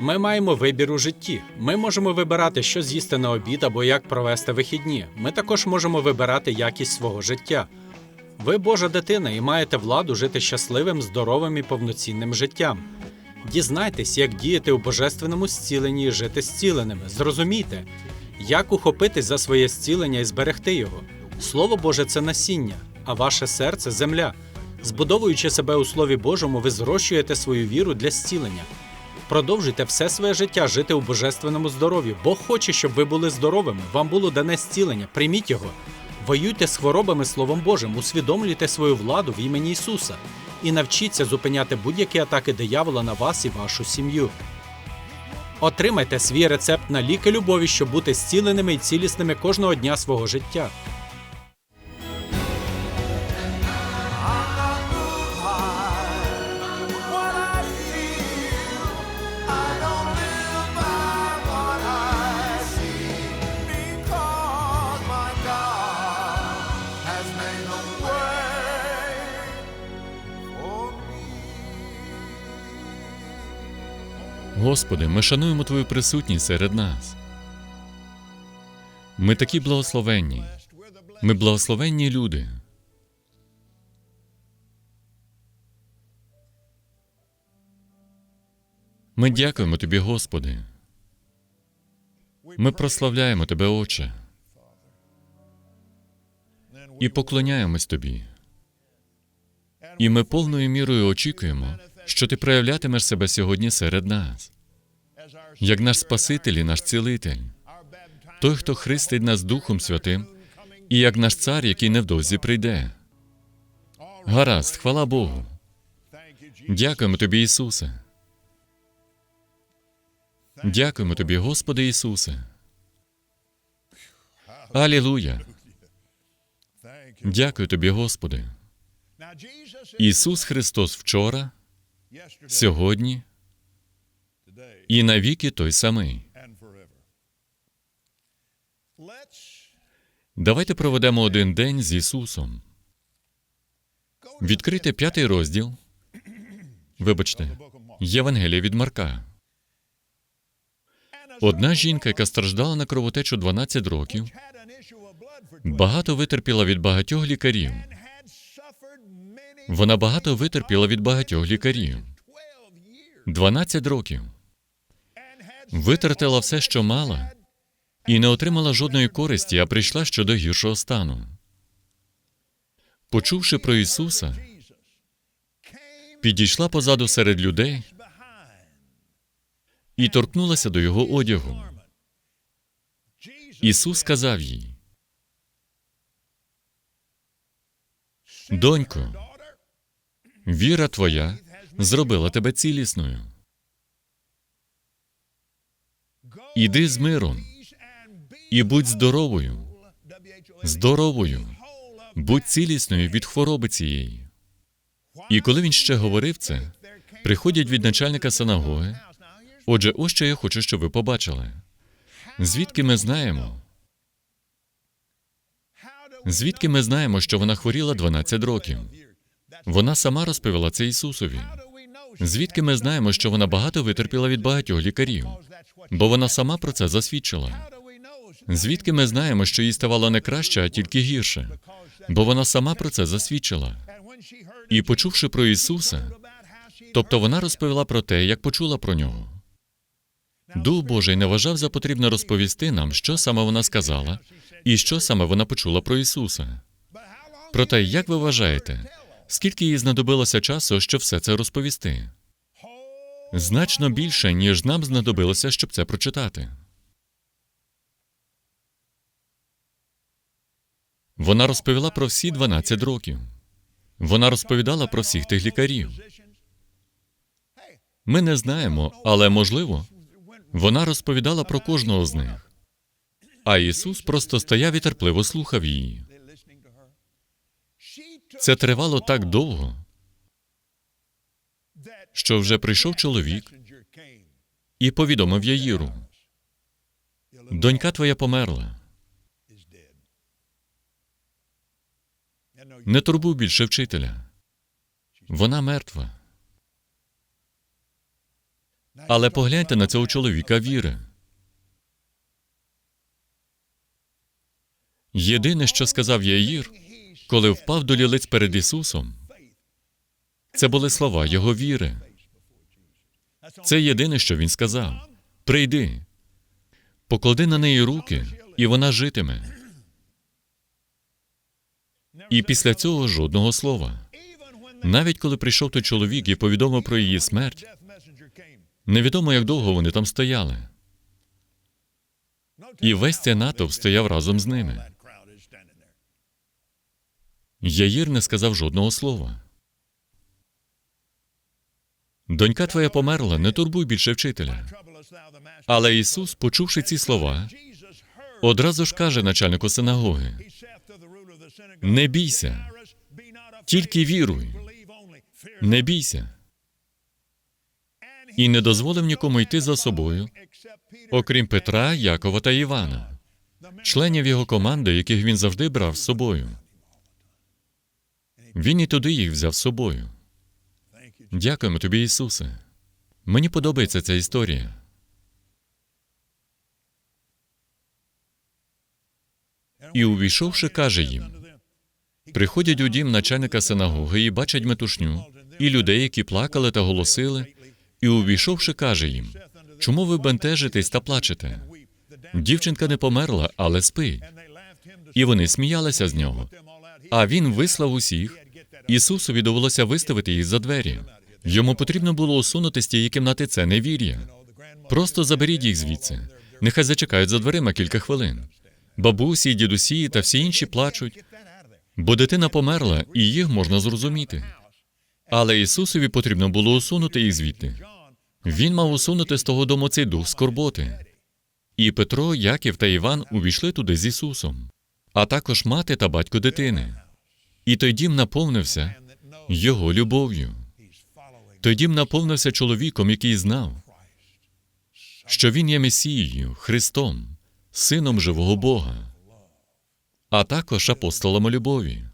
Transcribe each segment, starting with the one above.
Ми маємо вибір у житті. Ми можемо вибирати, що з'їсти на обід або як провести вихідні. Ми також можемо вибирати якість свого життя. Ви Божа дитина і маєте владу жити щасливим, здоровим і повноцінним життям. Дізнайтесь, як діяти у божественному зціленні і жити зціленими. Зрозумійте, як ухопитись за своє зцілення і зберегти його. Слово Боже це насіння, а ваше серце земля. Збудовуючи себе у Слові Божому, ви зрощуєте свою віру для зцілення. Продовжуйте все своє життя жити у божественному здоров'ї. Бог хоче, щоб ви були здоровими. Вам було дане зцілення. Прийміть його. Воюйте з хворобами Словом Божим, усвідомлюйте свою владу в імені Ісуса і навчіться зупиняти будь-які атаки диявола на вас і вашу сім'ю. Отримайте свій рецепт на ліки любові, щоб бути зціленими і цілісними кожного дня свого життя. Господи, ми шануємо Твою присутність серед нас. Ми такі благословенні. Ми благословенні люди. Ми дякуємо Тобі, Господи. Ми прославляємо Тебе, Отче, і поклоняємось Тобі. І ми повною мірою очікуємо, що Ти проявлятимеш себе сьогодні серед нас, як наш Спаситель і наш цілитель, той, хто хрестить нас Духом Святим, і як наш цар, який невдовзі прийде. Гаразд, хвала Богу. Дякуємо Тобі, Ісусе. Дякуємо Тобі, Господи Ісусе. Алілуя. Дякую Тобі, Господи. Ісус Христос вчора, сьогодні і навіки той самий. Давайте проведемо один день з Ісусом. Відкрийте п'ятий розділ. Вибачте, Євангелія від Марка. Одна жінка, яка страждала на кровотечу 12 років, багато витерпіла від багатьох лікарів. Вона багато витерпіла від багатьох лікарів. 12 років. Витратила все, що мала, і не отримала жодної користі, а прийшла щодо гіршого стану. Почувши про Ісуса, підійшла позаду серед людей і торкнулася до Його одягу. Ісус сказав їй: Донько, віра твоя зробила тебе цілісною. Іди з миром і будь здоровою, здоровою, будь цілісною від хвороби цієї. І коли він ще говорив це, приходять від начальника синагоги. Отже, ось що я хочу, щоб ви побачили. Звідки ми знаємо? Звідки ми знаємо, що вона хворіла 12 років? Вона сама розповіла це Ісусові. Звідки ми знаємо, що вона багато витерпіла від багатьох лікарів? Бо вона сама про це засвідчила. Звідки ми знаємо, що їй ставало не краще, а тільки гірше? Бо вона сама про це засвідчила. І почувши про Ісуса, тобто вона розповіла про те, як почула про нього. Дух Божий не вважав за потрібне розповісти нам, що саме вона сказала, і що саме вона почула про Ісуса. Проте, як ви вважаєте, скільки їй знадобилося часу, щоб все це розповісти? Значно більше, ніж нам знадобилося, щоб це прочитати. Вона розповіла про всі 12 років. Вона розповідала про всіх тих лікарів. Ми не знаємо, але можливо, вона розповідала про кожного з них. А Ісус просто стояв і терпливо слухав її. Це тривало так довго, що вже прийшов чоловік і повідомив Яїру. Донька твоя померла. Не турбуй більше вчителя. Вона мертва. Але погляньте на цього чоловіка віри. Єдине, що сказав Яїр, коли впав до лілиць перед Ісусом, це були слова Його віри. Це єдине, що він сказав: прийди, поклади на неї руки, і вона житиме. І після цього жодного слова. Навіть коли прийшов той чоловік і повідомив про її смерть, невідомо, як довго вони там стояли. І весь цей натовп стояв разом з ними. Яїр не сказав жодного слова. Донька твоя померла, не турбуй більше вчителя. Але Ісус, почувши ці слова, одразу ж каже начальнику синагоги: Не бійся, тільки віруй, не бійся. І не дозволив нікому йти за собою, окрім Петра, Якова та Івана, членів його команди, яких він завжди брав з собою. Він і туди їх взяв з собою. Дякуємо тобі, Ісусе. Мені подобається ця історія. І увійшовши, каже їм: приходять у дім начальника синагоги і бачать метушню, і людей, які плакали та голосили, і увійшовши, каже їм: чому ви бентежитесь та плачете? Дівчинка не померла, але спить. І вони сміялися з нього. А він вислав усіх. Ісусові довелося виставити їх за двері. Йому потрібно було усунути з тієї кімнати це невір'я. Просто заберіть їх звідси. Нехай зачекають за дверима кілька хвилин. Бабусі, дідусі та всі інші плачуть, бо дитина померла, і їх можна зрозуміти. Але Ісусові потрібно було усунути їх звідти. Він мав усунути з того дому цей дух скорботи. І Петро, Яків та Іван увійшли туди з Ісусом, а також мати та батько дитини. І той дім наповнився його любов'ю. Той дім наповнився чоловіком, який знав, що він є Месією, Христом, Сином живого Бога, а також апостолами любові,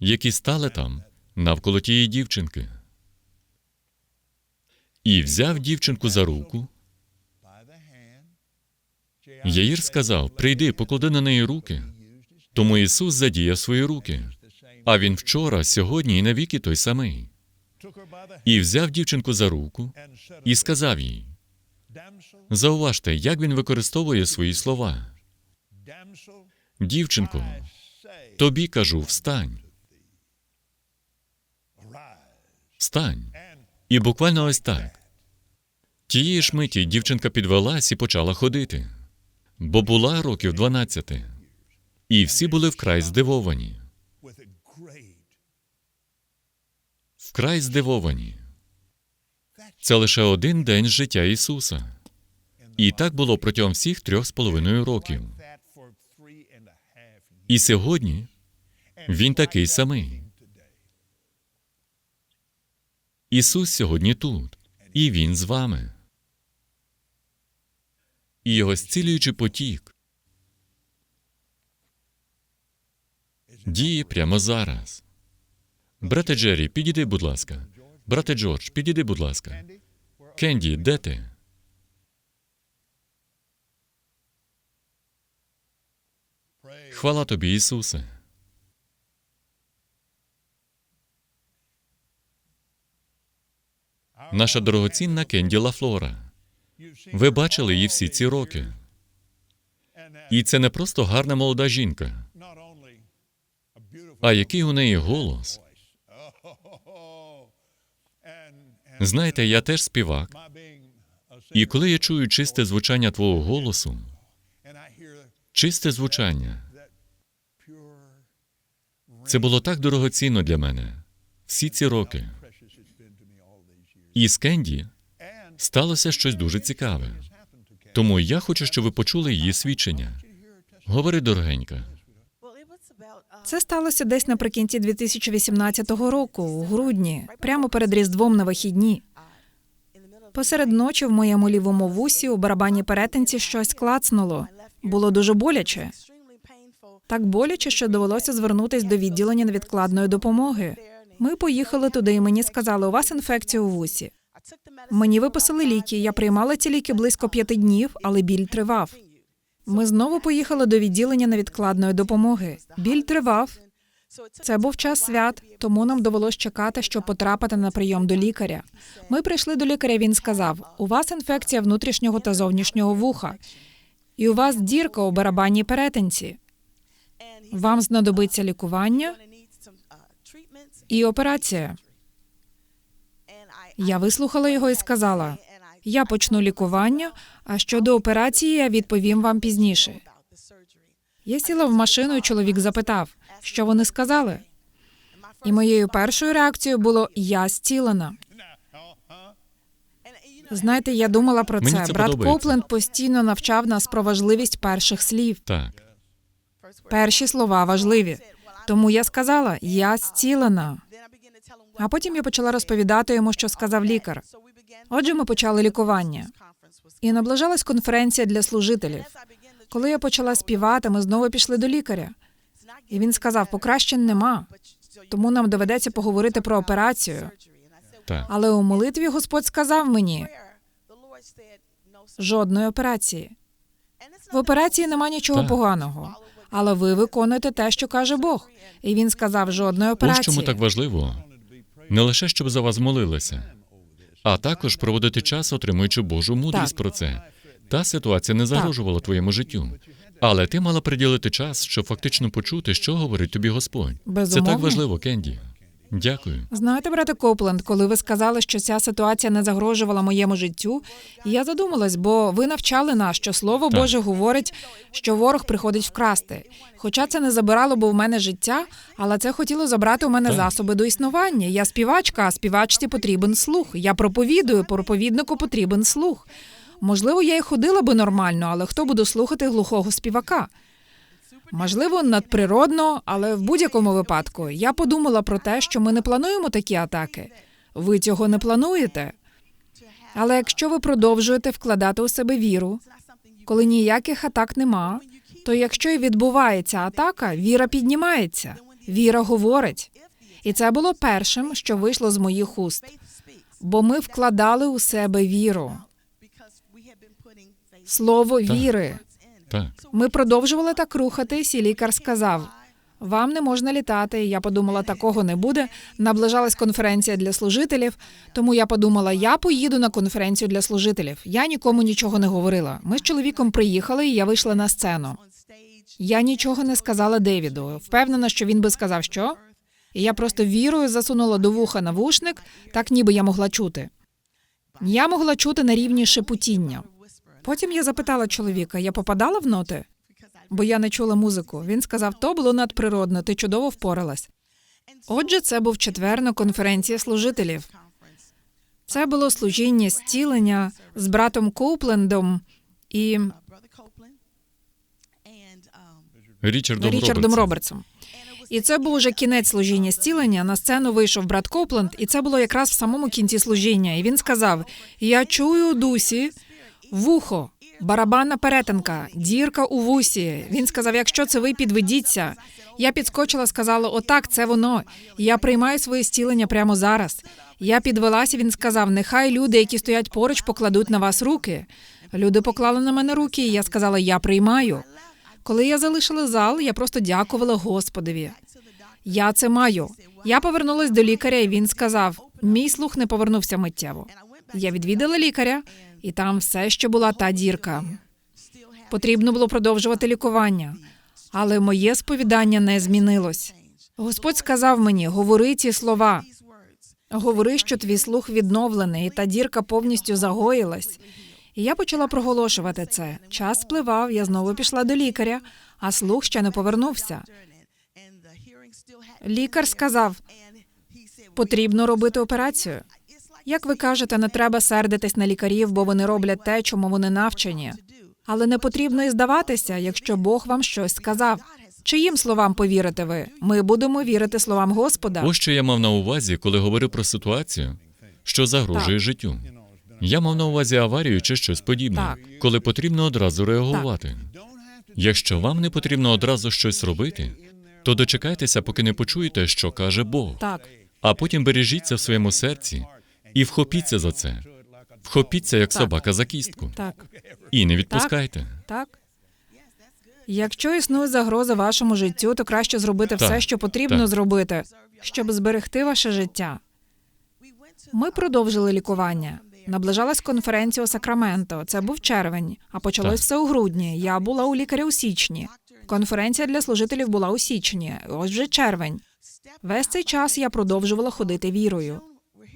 які стали там навколо тієї дівчинки. І взяв дівчинку за руку. Яїр сказав: Прийди, поклади на неї руки. Тому Ісус задіяв свої руки. А він вчора, сьогодні і навіки той самий. І взяв дівчинку за руку і сказав їй: Зауважте, як він використовує свої слова. Дівчинко, тобі кажу, встань. Встань. І буквально ось так. Тієї ж миті дівчинка підвелась і почала ходити, бо була років 12. І всі були вкрай здивовані. Вкрай здивовані. Це лише один день з життя Ісуса. І так було протягом всіх трьох з половиною років. І сьогодні Він такий самий. Ісус сьогодні тут, і Він з вами. І його зцілюючий потік діє прямо зараз. Брате Джері, підійди, будь ласка. Брате Джордж, підійди, будь ласка. Кенді, де ти? Хвала тобі, Ісусе. Наша дорогоцінна Кенді Лафлора. Ви бачили її всі ці роки. І це не просто гарна молода жінка, а який у неї голос. Знаєте, я теж співак, і коли я чую чисте звучання твого голосу, чисте звучання, це було так дорогоцінно для мене всі ці роки. І з Кенді сталося щось дуже цікаве. Тому я хочу, щоб ви почули її свідчення. Говори, дорогенька. Це сталося десь наприкінці 2018 року, у грудні, прямо перед Різдвом на вихідні. Посеред ночі в моєму лівому вусі у барабанній перетинці щось клацнуло. Було дуже боляче. Так боляче, що довелося звернутись до відділення невідкладної допомоги. Ми поїхали туди, і мені сказали, у вас інфекція у вусі. Мені виписали ліки. Я приймала ці ліки близько п'яти днів, але біль тривав. Ми знову поїхали до відділення невідкладної допомоги. Біль тривав. Це був час свят, тому нам довелось чекати, щоб потрапити на прийом до лікаря. Ми прийшли до лікаря. Він сказав: у вас інфекція внутрішнього та зовнішнього вуха, і у вас дірка у барабанній перетинці. Вам знадобиться лікування і операція. Я вислухала його і сказала: я почну лікування, а щодо операції я відповім вам пізніше. Я сіла в машину, і чоловік запитав, що вони сказали. І моєю першою реакцією було я зцілена. Знаєте, я думала про Мені це. це Брат подобається. Копленд постійно навчав нас про важливість перших слів. Так. Перші слова важливі. Тому я сказала я зцілена. А потім я почала розповідати йому, що сказав лікар. Отже, ми почали лікування. І наближалась конференція для служителів. Коли я почала співати, ми знову пішли до лікаря. І він сказав: покращень нема, тому нам доведеться поговорити про операцію. Так. Але у молитві Господь сказав мені жодної операції. В операції нема нічого Так. поганого, але ви виконуєте те, що каже Бог. І він сказав жодної Ось операції. чому так важливо не лише щоб за вас молилися, а також проводити час, отримуючи Божу мудрість Так. про це. Та ситуація не загрожувала твоєму життю. Але ти мала приділити час, щоб фактично почути, що говорить тобі Господь. Це так важливо, Кенді. Дякую. Знаєте, брате Копленд, коли ви сказали, що ця ситуація не загрожувала моєму життю, я задумалась, бо ви навчали нас, що слово Так. Боже говорить, що ворог приходить вкрасти. Хоча це не забирало би в мене життя, але це хотіло забрати у мене Так. засоби до існування. Я співачка, а співачці потрібен слух. Я проповідую, проповіднику потрібен слух. Можливо, я й ходила би нормально, але хто буде слухати глухого співака? Можливо, надприродно, але в будь-якому випадку я подумала про те, що ми не плануємо такі атаки. Ви цього не плануєте. Але якщо ви продовжуєте вкладати у себе віру, коли ніяких атак нема, то якщо і відбувається атака, віра піднімається, віра говорить. І це було першим, що вийшло з моїх уст. Бо ми вкладали у себе віру, слово віри. Так. Ми продовжували так рухатись, і лікар сказав: вам не можна літати. Я подумала, такого не буде. Наближалась конференція для служителів, тому я подумала, я поїду на конференцію для служителів. Я нікому нічого не говорила. Ми з чоловіком приїхали, і я вийшла на сцену. Я нічого не сказала Девіду. Впевнена, що він би сказав, що. І я просто вірою засунула до вуха навушник, так ніби я могла чути. Я могла чути на рівні шепотіння. Потім я запитала чоловіка, я попадала в ноти? Бо я не чула музику. Він сказав, то було надприродно, ти чудово впоралась. Отже, це був четвер на конференції служителів. Це було служіння зцілення з братом Коуплендом і Річардом, Річардом Робертсом. І це був уже кінець служіння зцілення. На сцену вийшов брат Копленд, і це було якраз в самому кінці служіння. І він сказав: Я чую дусі вухо, барабанна перетинка, дірка у вусі. Він сказав: якщо це ви підведіться. Я підскочила, сказала: Отак, це воно. Я приймаю своє зцілення прямо зараз. Я підвелася. Він сказав: Нехай люди, які стоять поруч, покладуть на вас руки. Люди поклали на мене руки, і я сказала: Я приймаю. Коли я залишила зал, я просто дякувала Господові. Я це маю. Я повернулась до лікаря, і він сказав: мій слух не повернувся миттєво. Я відвідала лікаря, і там все ще була та дірка. Потрібно було продовжувати лікування, але моє сповідання не змінилось. Господь сказав мені: говори ці слова. Говори, що твій слух відновлений, і та дірка повністю загоїлась. І я почала проголошувати це. Час спливав, я знову пішла до лікаря, а слух ще не повернувся. Лікар сказав, потрібно робити операцію. Як ви кажете, не треба сердитись на лікарів, бо вони роблять те, чому вони навчені. Але не потрібно і здаватися, якщо Бог вам щось сказав. Чиїм словам повірите ви? Ми будемо вірити словам Господа. Ось що я мав на увазі, коли говорив про ситуацію, що загрожує Так. життю. Я мав на увазі аварію чи щось подібне, Так. коли потрібно одразу реагувати. Якщо вам не потрібно одразу щось робити, то дочекайтеся, поки не почуєте, що каже Бог. Так, А потім бережіть це в своєму серці і вхопіться за це. Вхопіться, як Так. собака за кістку. Так, І не відпускайте. так. Якщо існує загроза вашому життю, то краще зробити все, що потрібно так. зробити, щоб зберегти ваше життя. Ми продовжили лікування. Наближалась конференція у Сакраменто. Це був червень, а почалось Так. все у грудні. Я була у лікаря у січні. Конференція для служителів була у січні. Ось вже червень. Весь цей час я продовжувала ходити вірою.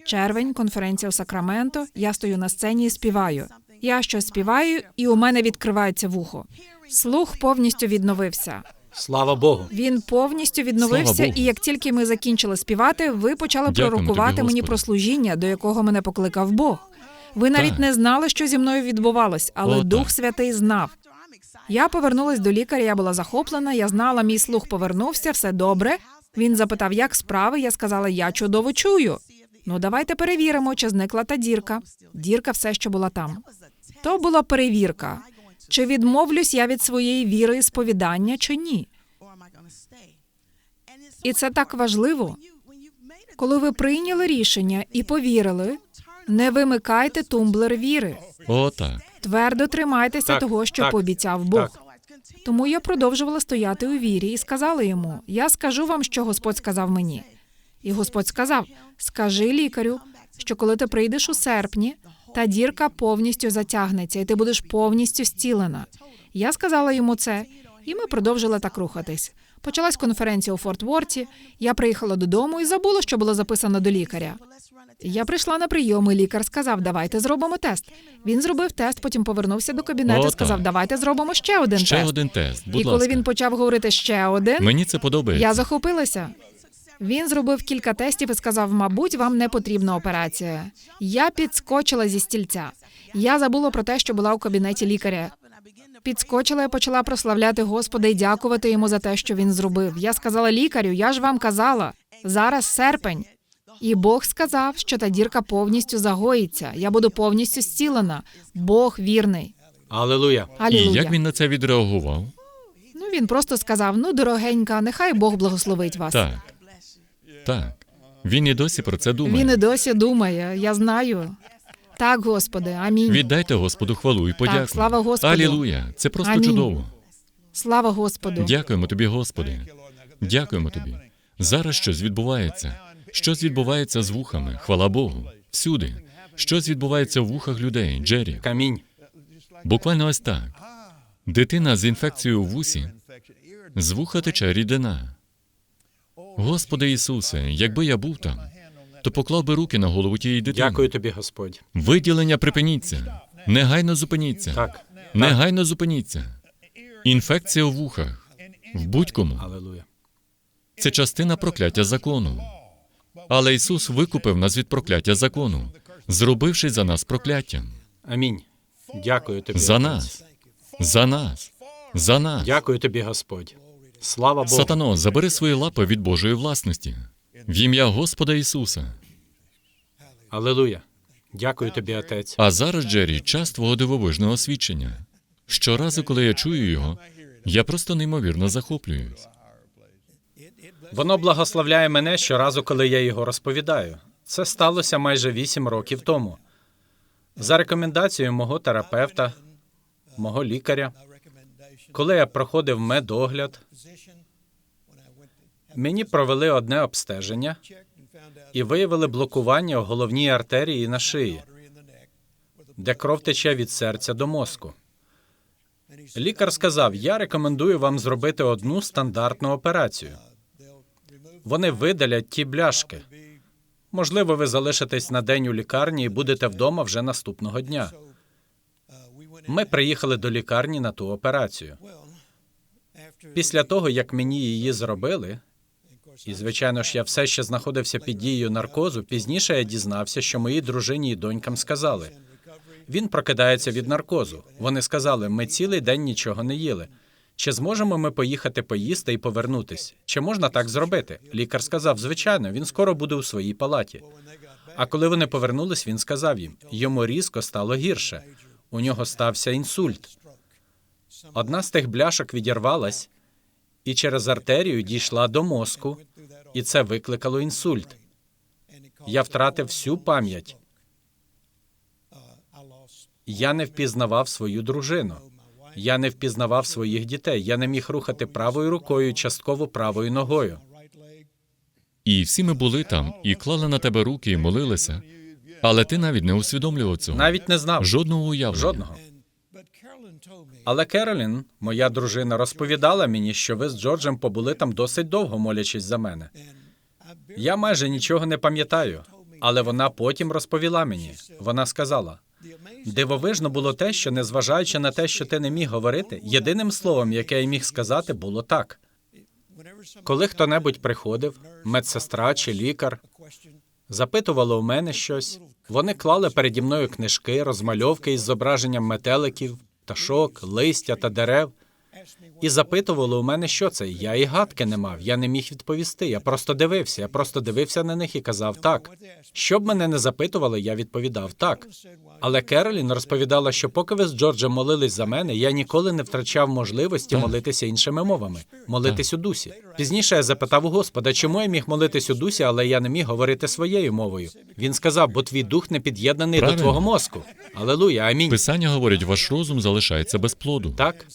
Червень, конференція у Сакраменто. Я стою на сцені і співаю. Я щось співаю, і у мене відкривається вухо. Слух повністю відновився. Слава Богу. Він повністю відновився, і як тільки ми закінчили співати, ви почали Дякуємо пророкувати тобі, мені про служіння, до якого мене покликав Бог. Ви навіть Так. не знали, що зі мною відбувалось, але О, Дух так. Святий знав. Я повернулась до лікаря, я була захоплена, я знала, мій слух повернувся, все добре. Він запитав, як справи. Я сказала, я чудово чую. Ну, давайте перевіримо, чи зникла та дірка. Дірка все, що була там. То була перевірка. Чи відмовлюсь я від своєї віри і сповідання, чи ні? І це так важливо. Коли ви прийняли рішення і повірили, не вимикайте тумблер віри. О, так. Твердо тримайтеся Так, того, що так, пообіцяв Бог. так. Тому я продовжувала стояти у вірі і сказала йому: Я скажу вам, що Господь сказав мені. І Господь сказав: Скажи лікарю, що коли ти прийдеш у серпні, та дірка повністю затягнеться, і ти будеш повністю зцілена. Я сказала йому це, і ми продовжили так рухатись. Почалась конференція у Форт Ворті. Я приїхала додому і забула, що було записано до лікаря. Я прийшла на прийом, і лікар сказав, давайте зробимо тест. Він зробив тест, потім повернувся до кабінету і сказав, давайте зробимо ще один Ще тест. один тест. Будь і коли ласка. він почав говорити ще один, Мені це подобається. я захопилася. Він зробив кілька тестів і сказав: мабуть, вам не потрібна операція. Я підскочила зі стільця. Я забула про те, що була у кабінеті лікаря. Підскочила і почала прославляти Господа і дякувати йому за те, що він зробив. Я сказала лікарю, я ж вам казала, зараз серпень. І Бог сказав, що та дірка повністю загоїться. Я буду повністю зцілена. Бог вірний. Алілуя. І Алілуя. як він на це відреагував? Ну він просто сказав: ну, дорогенька, нехай Бог благословить вас. Так. Так. Він і досі про це думає. Він і досі думає, я знаю. Так, Господи, амінь. Віддайте Господу хвалу і подяку. слава Господу. Алілуя. Це просто Амінь. чудово. Слава Господу. Дякуємо тобі, Господи. Дякуємо тобі. Зараз щось відбувається. Щось відбувається з вухами. Хвала Богу. Всюди. Щось відбувається в вухах людей. Джері. Камінь. Буквально ось так. Дитина з інфекцією в вусі. З вуха тече рідина. Господи Ісусе, якби я був там, то поклав би руки на голову тієї дитини. Дякую тобі, Господь. Виділення припиніться. Негайно зупиніться. Так. Негайно зупиніться. Інфекція в вухах. В будь-кому. Алілуя. Це частина прокляття закону. Але Ісус викупив нас від прокляття закону, зробивши за нас прокляттям. Амінь. Дякую тобі. За нас. За нас. За нас. Дякую тобі, Господь. Слава Богу. Сатано, забери свої лапи від Божої власності. В ім'я Господа Ісуса. Алілуя. Дякую тобі, Отець. А зараз, Джері, час твого дивовижного свідчення. Щоразу, коли я чую його, я просто неймовірно захоплююсь. Воно благословляє мене щоразу, коли я його розповідаю. Це сталося майже вісім років тому. За рекомендацією мого терапевта, мого лікаря, коли я проходив медогляд, мені провели одне обстеження і виявили блокування в головній артерії на шиї, де кров тече від серця до мозку. Лікар сказав: я рекомендую вам зробити одну стандартну операцію. Вони видалять ті бляшки. Можливо, ви залишитесь на день у лікарні і будете вдома вже наступного дня. Ми приїхали до лікарні на ту операцію. Після того, як мені її зробили, і звичайно ж, я все ще знаходився під дією наркозу. Пізніше я дізнався, що моїй дружині і донькам сказали. Він прокидається від наркозу. Вони сказали: ми цілий день нічого не їли. Чи зможемо ми поїхати поїсти і повернутись? Чи можна так зробити? Лікар сказав: звичайно, він скоро буде у своїй палаті. А коли вони повернулись, він сказав їм: йому різко стало гірше. У нього стався інсульт. Одна з тих бляшок відірвалась і через артерію дійшла до мозку, і це викликало інсульт. Я втратив всю пам'ять. Я не впізнавав свою дружину. Я не впізнавав своїх дітей. Я не міг рухати правою рукою, частково правою ногою. І всі ми були там і клали на тебе руки і молилися. Але ти навіть не усвідомлював цього. Навіть не знав Жодного уявлення. жодного. Але Керолін, моя дружина, розповідала мені, що ви з Джорджем побули там досить довго, молячись за мене. Я майже нічого не пам'ятаю, але вона потім розповіла мені. Вона сказала: дивовижно було те, що, незважаючи на те, що ти не міг говорити, єдиним словом, яке я міг сказати, було так. Коли хто-небудь приходив, медсестра чи лікар, запитували у мене щось. Вони клали переді мною книжки, розмальовки із зображенням метеликів, пташок, листя та дерев. І запитували у мене, що це. Я і гадки не мав. Я не міг відповісти. Я просто дивився. Я просто дивився на них і казав так. Щоб мене не запитували, я відповідав так. Але Керолін розповідала, що поки ви з Джорджем молились за мене, я ніколи не втрачав можливості Так. молитися іншими мовами, молитись у дусі. Пізніше я запитав у Господа, чому я міг молитись у дусі, але я не міг говорити своєю мовою. Він сказав, бо твій дух не під'єднаний до твого мозку. Алелуя, амінь. Писання говорить, ваш розум залишається без плоду. Так.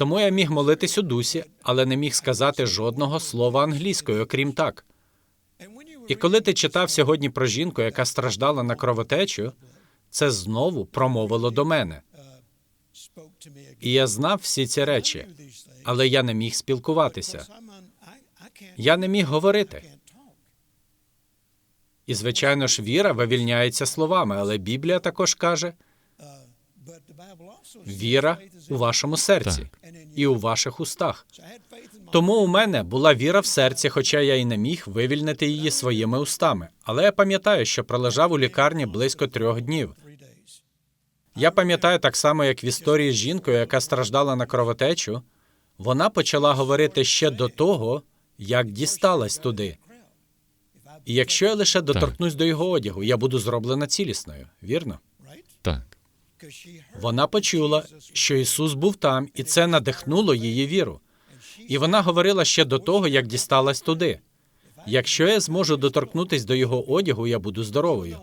Тому я міг молитись у дусі, але не міг сказати жодного слова англійською, окрім так. І коли ти читав сьогодні про жінку, яка страждала на кровотечу, це знову промовило до мене. І я знав всі ці речі, але я не міг спілкуватися. Я не міг говорити. І, звичайно ж, віра вивільняється словами, але Біблія також каже: віра у вашому серці і у ваших устах. Тому у мене була віра в серці, хоча я й не міг вивільнити її своїми устами. Але я пам'ятаю, що пролежав у лікарні близько трьох днів. Я пам'ятаю так само, як в історії з жінкою, яка страждала на кровотечу, вона почала говорити ще до того, як дісталась туди. І якщо я лише доторкнусь до його одягу, я буду зроблена цілісною, вірно? Так. Вона почула, що Ісус був там, і це надихнуло її віру. І вона говорила ще до того, як дісталась туди. Якщо я зможу доторкнутись до його одягу, я буду здоровою.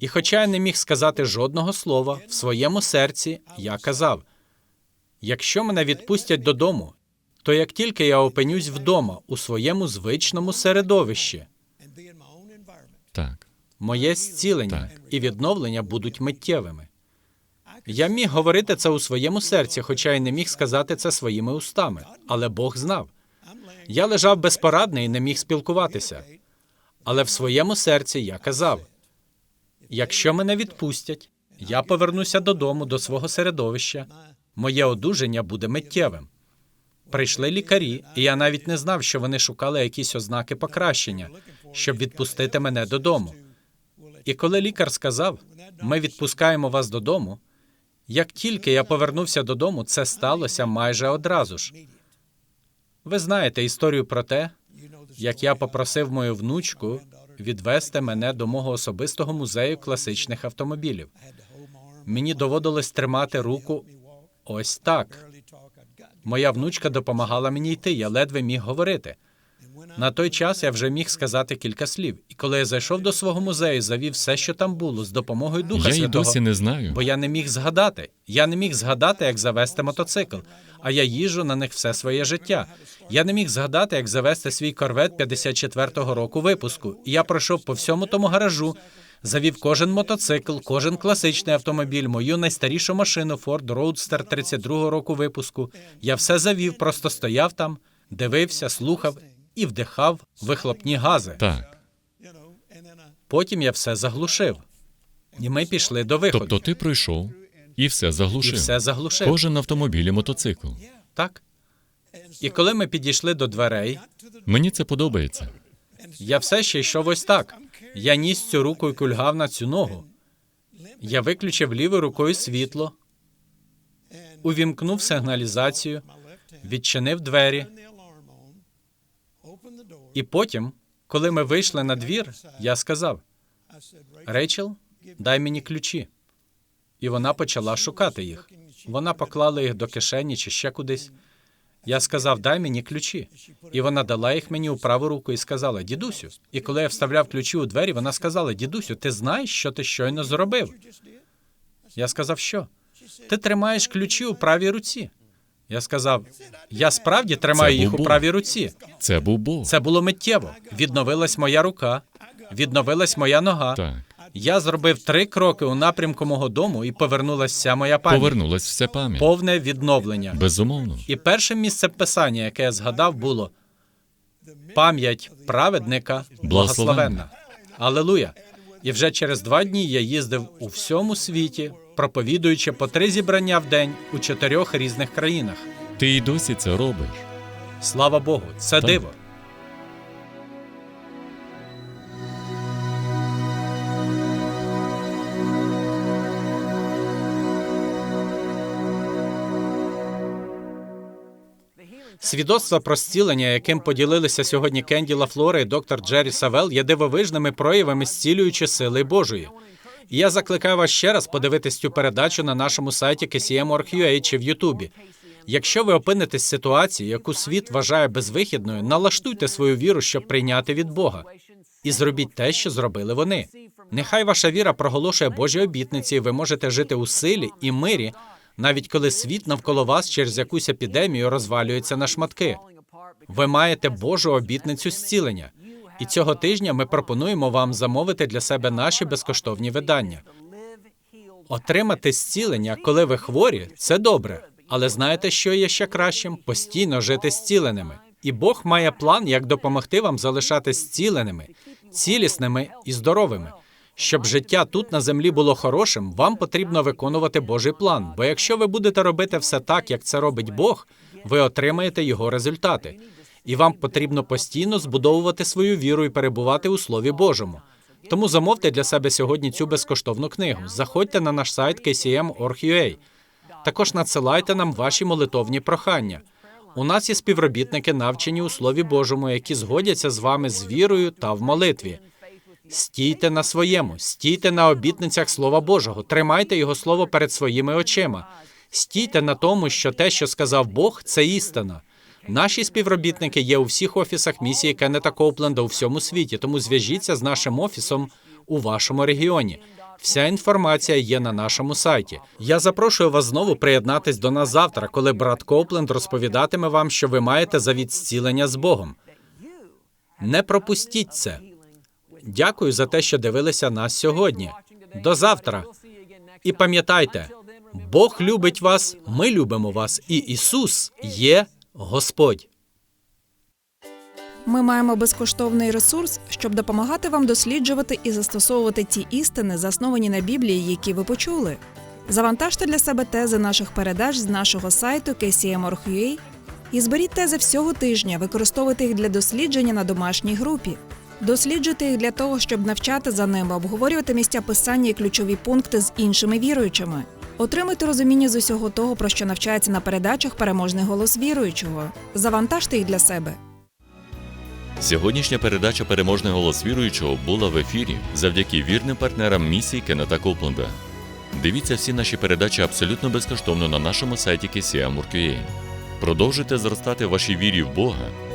І хоча я не міг сказати жодного слова, в своєму серці я казав: якщо мене відпустять додому, то як тільки я опинюсь вдома у своєму звичному середовищі, Так. моє зцілення Так. і відновлення будуть миттєвими. Я міг говорити це у своєму серці, хоча й не міг сказати це своїми устами, але Бог знав. Я лежав безпорадний і не міг спілкуватися. Але в своєму серці я казав: якщо мене відпустять, я повернуся додому до свого середовища, моє одужання буде миттєвим. Прийшли лікарі, і я навіть не знав, що вони шукали якісь ознаки покращення, щоб відпустити мене додому. І коли лікар сказав, ми відпускаємо вас додому, як тільки я повернувся додому, це сталося майже одразу ж. Ви знаєте історію про те, як я попросив мою внучку відвести мене до мого особистого музею класичних автомобілів. Мені доводилось тримати руку ось так. Моя внучка допомагала мені йти, я ледве міг говорити. На той час я вже міг сказати кілька слів. І коли я зайшов до свого музею, завів все, що там було, з допомогою Духа Я Святого, досі не знаю. бо я не міг згадати. Я не міг згадати, як завести мотоцикл, а я їжджу на них все своє життя. Я не міг згадати, як завести свій корвет 54-го року випуску. І я пройшов по всьому тому гаражу, завів кожен мотоцикл, кожен класичний автомобіль, мою найстарішу машину Ford Roadster 32-го року випуску. Я все завів, просто стояв там, дивився, слухав і вдихав вихлопні гази. Так. Потім я все заглушив. І ми пішли до виходу. Тобто ти пройшов і все І заглушив. все заглушив. Кожен автомобіль і мотоцикл. Так. І коли ми підійшли до дверей, Мені це подобається. я все ще йшов ось так. Я ніс цю руку і кульгав на цю ногу. Я виключив лівою рукою світло, увімкнув сигналізацію, відчинив двері. І потім, коли ми вийшли на двір, я сказав: Рейчел, дай мені ключі. І вона почала шукати їх. Вона поклала їх до кишені чи ще кудись. Я сказав, дай мені ключі. І вона дала їх мені у праву руку і сказала: Дідусю. І коли я вставляв ключі у двері, вона сказала: Дідусю, ти знаєш, що ти щойно зробив? Я сказав, що? Ти тримаєш ключі у правій руці. Я сказав: я справді тримаю Це їх був у Бог. правій руці. Це був Бог. Це було миттєво. Відновилась моя рука, відновилась моя нога. Так. Я зробив три кроки у напрямку мого дому і повернулася вся моя пам'ять. Повернулась вся пам'ять. Повне відновлення. Безумовно. І перше місце писання, яке я згадав, було пам'ять праведника благословенна. Алелуя! І вже через два дні я їздив у всьому світі, проповідуючи по три зібрання в день у чотирьох різних країнах. Ти й досі це робиш. Слава Богу, це Так. диво. Свідоцтва про зцілення, яким поділилися сьогодні Кенді Лафлора і доктор Джері Савел, є дивовижними проявами зцілюючої сили Божої. Я закликаю вас ще раз подивитись цю передачу на нашому сайті KCM.org.ua чи в Ютубі. Якщо ви опинитесь в ситуації, яку світ вважає безвихідною, налаштуйте свою віру, щоб прийняти від Бога, і зробіть те, що зробили вони. Нехай ваша віра проголошує Божі обітниці, і ви можете жити у силі і мирі, навіть коли світ навколо вас через якусь епідемію розвалюється на шматки. Ви маєте Божу обітницю зцілення. І цього тижня ми пропонуємо вам замовити для себе наші безкоштовні видання. Отримати зцілення, коли ви хворі, це добре. Але знаєте, що є ще кращим? Постійно жити зціленими. І Бог має план, як допомогти вам залишатись зціленими, цілісними і здоровими. Щоб життя тут на землі було хорошим, вам потрібно виконувати Божий план. Бо якщо ви будете робити все так, як це робить Бог, ви отримаєте його результати. І вам потрібно постійно збудовувати свою віру і перебувати у Слові Божому. Тому замовте для себе сьогодні цю безкоштовну книгу. Заходьте на наш сайт kcm.org.ua. Також надсилайте нам ваші молитовні прохання. У нас є співробітники, навчені у Слові Божому, які згодяться з вами з вірою та в молитві. Стійте на своєму, стійте на обітницях Слова Божого, тримайте його слово перед своїми очима. Стійте на тому, що те, що сказав Бог, це істина. Наші співробітники є у всіх офісах місії Кеннета Коупленда у всьому світі, тому зв'яжіться з нашим офісом у вашому регіоні. Вся інформація є на нашому сайті. Я запрошую вас знову приєднатись до нас завтра, коли брат Коупленд розповідатиме вам, що ви маєте завіт зцілення з Богом. Не пропустіть це. Дякую за те, що дивилися нас сьогодні. До завтра. І пам'ятайте, Бог любить вас, ми любимо вас, і Ісус є Господь. Ми маємо безкоштовний ресурс, щоб допомагати вам досліджувати і застосовувати ті істини, засновані на Біблії, які ви почули. Завантажте для себе тези наших передач з нашого сайту kcm.org.ua і зберіть тези всього тижня, використовуйте їх для дослідження на домашній групі. Досліджуйте їх для того, щоб навчати за ними, обговорювати місця писання і ключові пункти з іншими віруючими. Отримуйте розуміння з усього того, про що навчається на передачах переможний голос віруючого. Завантажте їх для себе. Сьогоднішня передача Переможний голос віруючого була в ефірі завдяки вірним партнерам місії Кеннета Копленда. Дивіться всі наші передачі абсолютно безкоштовно на нашому сайті KCM.org.ua. Продовжуйте зростати в вашій вірі в Бога